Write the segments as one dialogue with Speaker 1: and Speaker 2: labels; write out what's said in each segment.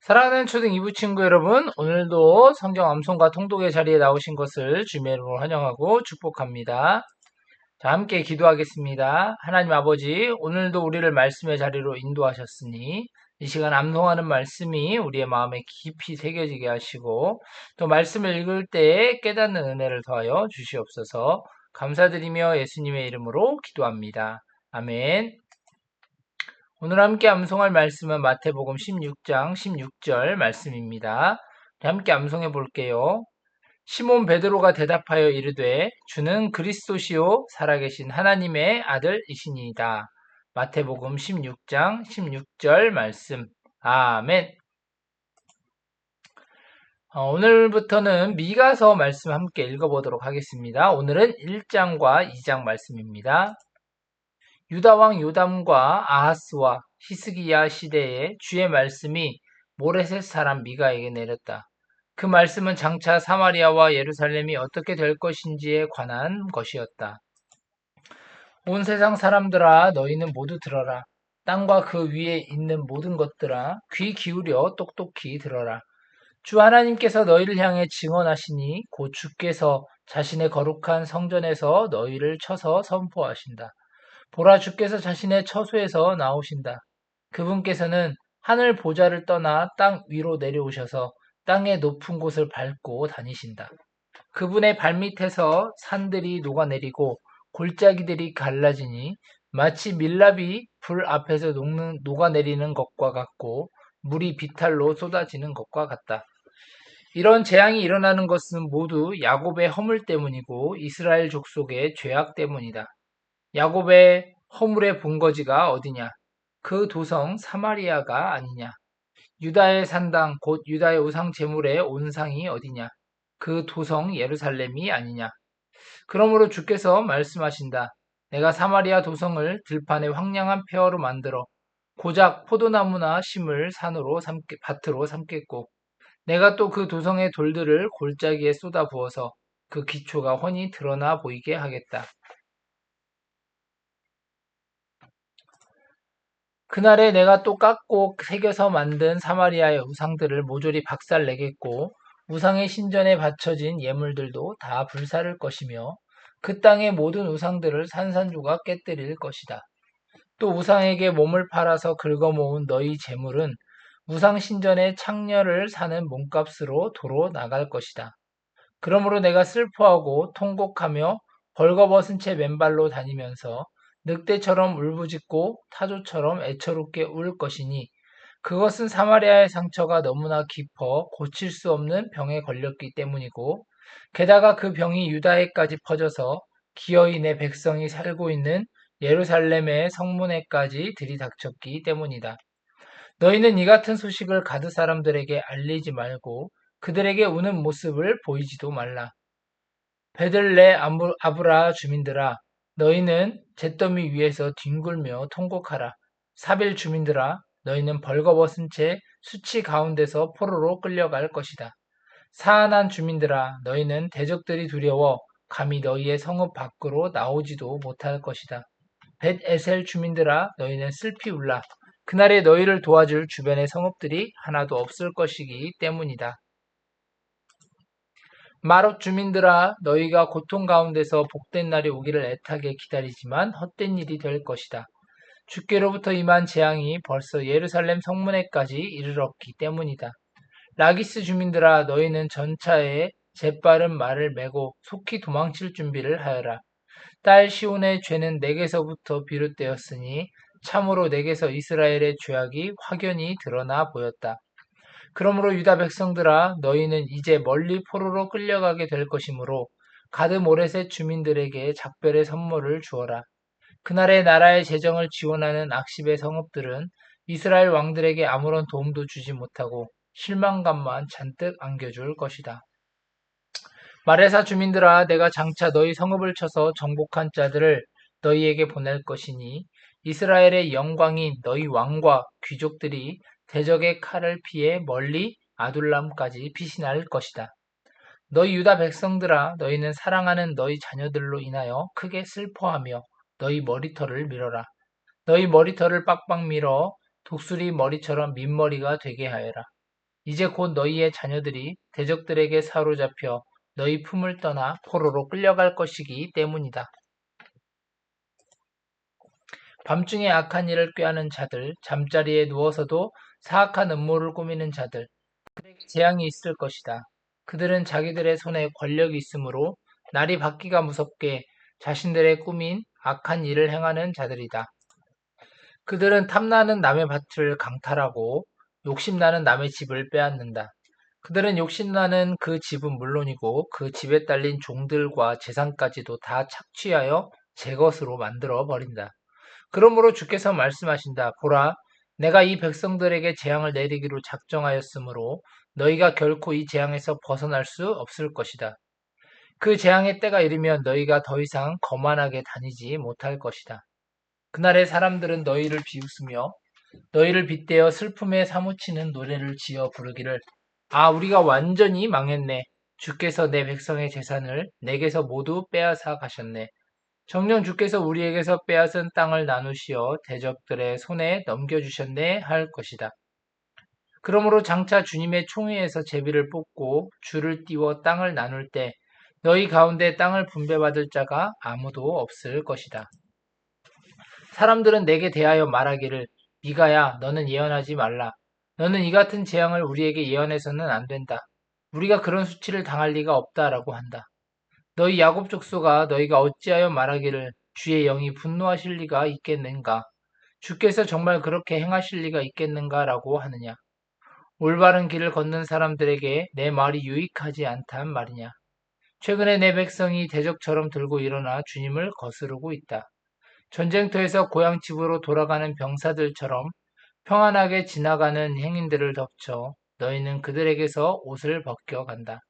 Speaker 1: 사랑하는 초등 2부 친구 여러분, 오늘도 성경 암송과 통독의 자리에 나오신 것을 이름으로 환영하고 축복합니다. 자, 함께 기도하겠습니다. 하나님 아버지, 오늘도 우리를 말씀의 자리로 인도하셨으니 이 시간 암송하는 말씀이 우리의 마음에 깊이 새겨지게 하시고 또 말씀을 읽을 때 깨닫는 은혜를 더하여 주시옵소서 감사드리며 예수님의 이름으로 기도합니다. 아멘. 오늘 함께 암송할 말씀은 마태복음 16장 16절 말씀입니다. 함께 암송해 볼게요. 시몬 베드로가 대답하여 이르되 주는 그리스도시요 살아계신 하나님의 아들이시니이다. 마태복음 16장 16절 말씀. 아멘. 어, 오늘부터는 미가서 말씀 함께 읽어보도록 하겠습니다. 오늘은 1장과 2장 말씀입니다. 유다왕 요담과 아하스와 히스기야 시대에 주의 말씀이 모레셋 사람 미가에게 내렸다. 그 말씀은 장차 사마리아와 예루살렘이 어떻게 될 것인지에 관한 것이었다. 온 세상 사람들아 너희는 모두 들어라. 땅과 그 위에 있는 모든 것들아 귀 기울여 똑똑히 들어라. 주 하나님께서 너희를 향해 증언하시니 곧 주께서 자신의 거룩한 성전에서 너희를 쳐서 선포하신다. 보라 주께서 자신의 처소에서 나오신다. 그분께서는 하늘 보좌를 떠나 땅 위로 내려오셔서 땅의 높은 곳을 밟고 다니신다. 그분의 발밑에서 산들이 녹아내리고 골짜기들이 갈라지니 마치 밀랍이 불 앞에서 녹는, 녹아내리는 것과 같고 물이 비탈로 쏟아지는 것과 같다. 이런 재앙이 일어나는 것은 모두 야곱의 허물 때문이고 이스라엘 족속의 죄악 때문이다. 야곱의 허물의 본거지가 어디냐? 그 도성 사마리아가 아니냐? 유다의 산당 곧 유다의 우상 제물의 온상이 어디냐? 그 도성 예루살렘이 아니냐? 그러므로 주께서 말씀하신다. 내가 사마리아 도성을 들판의 황량한 폐허로 만들어 고작 포도나무나 심을 산으로 삼게, 밭으로 삼겠고 내가 또 그 도성의 돌들을 골짜기에 쏟아 부어서 그 기초가 훤히 드러나 보이게 하겠다. 그날에 내가 또 깎고 새겨서 만든 사마리아의 우상들을 모조리 박살내겠고 우상의 신전에 바쳐진 예물들도 다 불사를 것이며 그 땅의 모든 우상들을 산산조가 깨뜨릴 것이다. 또 우상에게 몸을 팔아서 긁어모은 너희 재물은 우상 신전의 창녀를 사는 몸값으로 도로 나갈 것이다. 그러므로 내가 슬퍼하고 통곡하며 벌거벗은 채 맨발로 다니면서 늑대처럼 울부짖고 타조처럼 애처롭게 울 것이니 그것은 사마리아의 상처가 너무나 깊어 고칠 수 없는 병에 걸렸기 때문이고 게다가 그 병이 유다에까지 퍼져서 기어이 내 백성이 살고 있는 예루살렘의 성문에까지 들이닥쳤기 때문이다. 너희는 이 같은 소식을 가드 사람들에게 알리지 말고 그들에게 우는 모습을 보이지도 말라. 베들레 아브라 주민들아 너희는 잿더미 위에서 뒹굴며 통곡하라. 사빌 주민들아, 너희는 벌거벗은 채 수치 가운데서 포로로 끌려갈 것이다. 사안한 주민들아, 너희는 대적들이 두려워 감히 너희의 성읍 밖으로 나오지도 못할 것이다. 벳 에셀 주민들아, 너희는 슬피 울라. 그날에 너희를 도와줄 주변의 성읍들이 하나도 없을 것이기 때문이다. 마롯 주민들아 너희가 고통 가운데서 복된 날이 오기를 애타게 기다리지만 헛된 일이 될 것이다. 주께로부터 임한 재앙이 벌써 예루살렘 성문에까지 이르렀기 때문이다. 라기스 주민들아 너희는 전차에 재빠른 말을 메고 속히 도망칠 준비를 하여라. 딸 시온의 죄는 내게서부터 비롯되었으니 참으로 내게서 이스라엘의 죄악이 확연히 드러나 보였다. 그러므로 유다 백성들아 너희는 이제 멀리 포로로 끌려가게 될 것이므로 가드 모레셋 주민들에게 작별의 선물을 주어라. 그날의 나라의 재정을 지원하는 악십의 성읍들은 이스라엘 왕들에게 아무런 도움도 주지 못하고 실망감만 잔뜩 안겨줄 것이다. 마레사 주민들아 내가 장차 너희 성읍을 쳐서 정복한 자들을 너희에게 보낼 것이니 이스라엘의 영광인 너희 왕과 귀족들이 대적의 칼을 피해 멀리 아둘람까지 피신할 것이다. 너희 유다 백성들아 너희는 사랑하는 너희 자녀들로 인하여 크게 슬퍼하며 너희 머리털을 밀어라. 너희 머리털을 빡빡 밀어 독수리 머리처럼 민머리가 되게 하여라. 이제 곧 너희의 자녀들이 대적들에게 사로잡혀 너희 품을 떠나 포로로 끌려갈 것이기 때문이다. 밤중에 악한 일을 꾀하는 자들, 잠자리에 누워서도 사악한 음모를 꾸미는 자들, 그들에게 재앙이 있을 것이다. 그들은 자기들의 손에 권력이 있으므로 날이 밝기가 무섭게 자신들의 꾸민 악한 일을 행하는 자들이다. 그들은 탐나는 남의 밭을 강탈하고 욕심나는 남의 집을 빼앗는다. 그들은 욕심나는 그 집은 물론이고 그 집에 딸린 종들과 재산까지도 다 착취하여 제 것으로 만들어 버린다. 그러므로 주께서 말씀하신다. 보라, 내가 이 백성들에게 재앙을 내리기로 작정하였으므로 너희가 결코 이 재앙에서 벗어날 수 없을 것이다. 그 재앙의 때가 이르면 너희가 더 이상 거만하게 다니지 못할 것이다. 그날의 사람들은 너희를 비웃으며 너희를 빗대어 슬픔에 사무치는 노래를 지어 부르기를 아 우리가 완전히 망했네. 주께서 내 백성의 재산을 내게서 모두 빼앗아 가셨네. 정녕 주께서 우리에게서 빼앗은 땅을 나누시어 대적들의 손에 넘겨주셨네 할 것이다. 그러므로 장차 주님의 총회에서 제비를 뽑고 줄을 띄워 땅을 나눌 때 너희 가운데 땅을 분배받을 자가 아무도 없을 것이다. 사람들은 내게 대하여 말하기를 미가야 너는 예언하지 말라. 너는 이 같은 재앙을 우리에게 예언해서는 안 된다. 우리가 그런 수치를 당할 리가 없다라고 한다. 너희 야곱 족속아 너희가 어찌하여 말하기를 주의 영이 분노하실 리가 있겠는가? 주께서 정말 그렇게 행하실 리가 있겠는가라고 하느냐? 올바른 길을 걷는 사람들에게 내 말이 유익하지 않단 말이냐? 최근에 내 백성이 대적처럼 들고 일어나 주님을 거스르고 있다. 전쟁터에서 고향 집으로 돌아가는 병사들처럼 평안하게 지나가는 행인들을 덮쳐 너희는 그들에게서 옷을 벗겨간다.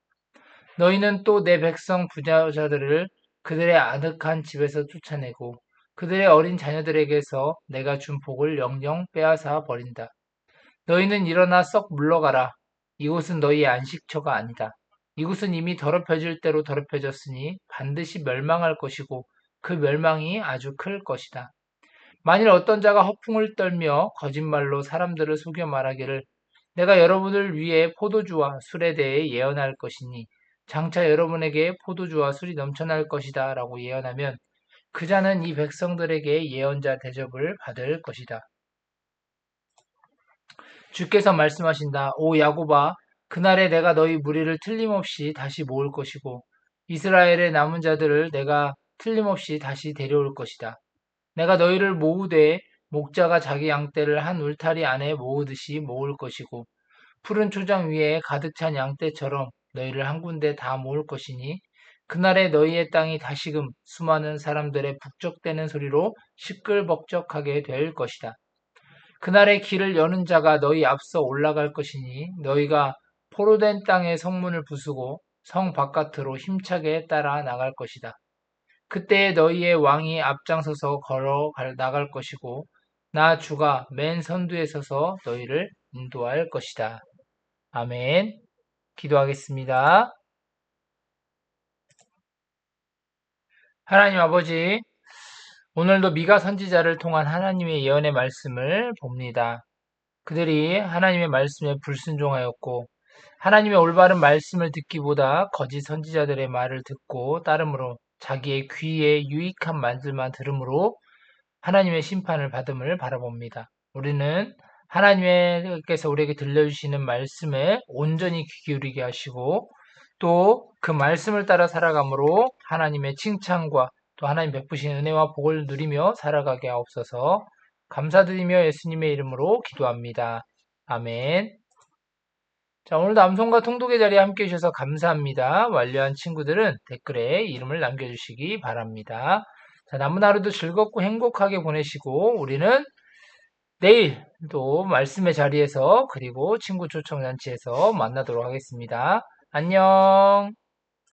Speaker 1: 너희는 또 내 백성 부자자들을 그들의 아득한 집에서 쫓아내고 그들의 어린 자녀들에게서 내가 준 복을 영영 빼앗아 버린다. 너희는 일어나 썩 물러가라. 이곳은 너희의 안식처가 아니다. 이곳은 이미 더럽혀질 대로 더럽혀졌으니 반드시 멸망할 것이고 그 멸망이 아주 클 것이다. 만일 어떤 자가 허풍을 떨며 거짓말로 사람들을 속여 말하기를 내가 여러분을 위해 포도주와 술에 대해 예언할 것이니 장차 여러분에게 포도주와 술이 넘쳐날 것이다 라고 예언하면 그 자는 이 백성들에게 예언자 대접을 받을 것이다. 주께서 말씀하신다. 오 야고바 그날에 내가 너희 무리를 틀림없이 다시 모을 것이고 이스라엘의 남은 자들을 내가 틀림없이 다시 데려올 것이다. 내가 너희를 모으되 목자가 자기 양떼를 한 울타리 안에 모으듯이 모을 것이고 푸른 초장 위에 가득 찬 양떼처럼 너희를 한 군데 다 모을 것이니 그날에 너희의 땅이 다시금 수많은 사람들의 북적대는 소리로 시끌벅적하게 될 것이다. 그날의 길을 여는 자가 너희 앞서 올라갈 것이니 너희가 포로된 땅의 성문을 부수고 성 바깥으로 힘차게 따라 나갈 것이다. 그때 너희의 왕이 앞장서서 걸어 나갈 것이고 나 주가 맨 선두에 서서 너희를 인도할 것이다. 아멘. 기도하겠습니다. 하나님 아버지, 오늘도 미가 선지자를 통한 하나님의 예언의 말씀을 봅니다. 그들이 하나님의 말씀에 불순종하였고 하나님의 올바른 말씀을 듣기보다 거짓 선지자들의 말을 듣고 따름으로 자기의 귀에 유익한 말들만 들음으로 하나님의 심판을 받음을 바라봅니다. 우리는 하나님께서 우리에게 들려주시는 말씀에 온전히 귀 기울이게 하시고 또 그 말씀을 따라 살아감으로 하나님의 칭찬과 또 하나님 베푸신 은혜와 복을 누리며 살아가게 하옵소서 감사드리며 예수님의 이름으로 기도합니다. 아멘. 자, 오늘도 암송과 통독의 자리에 함께 해주셔서 감사합니다. 완료한 친구들은 댓글에 이름을 남겨주시기 바랍니다. 자, 남은 하루도 즐겁고 행복하게 보내시고, 우리는 내일 또 말씀의 자리에서 그리고 친구 초청 잔치에서 만나도록 하겠습니다. 안녕!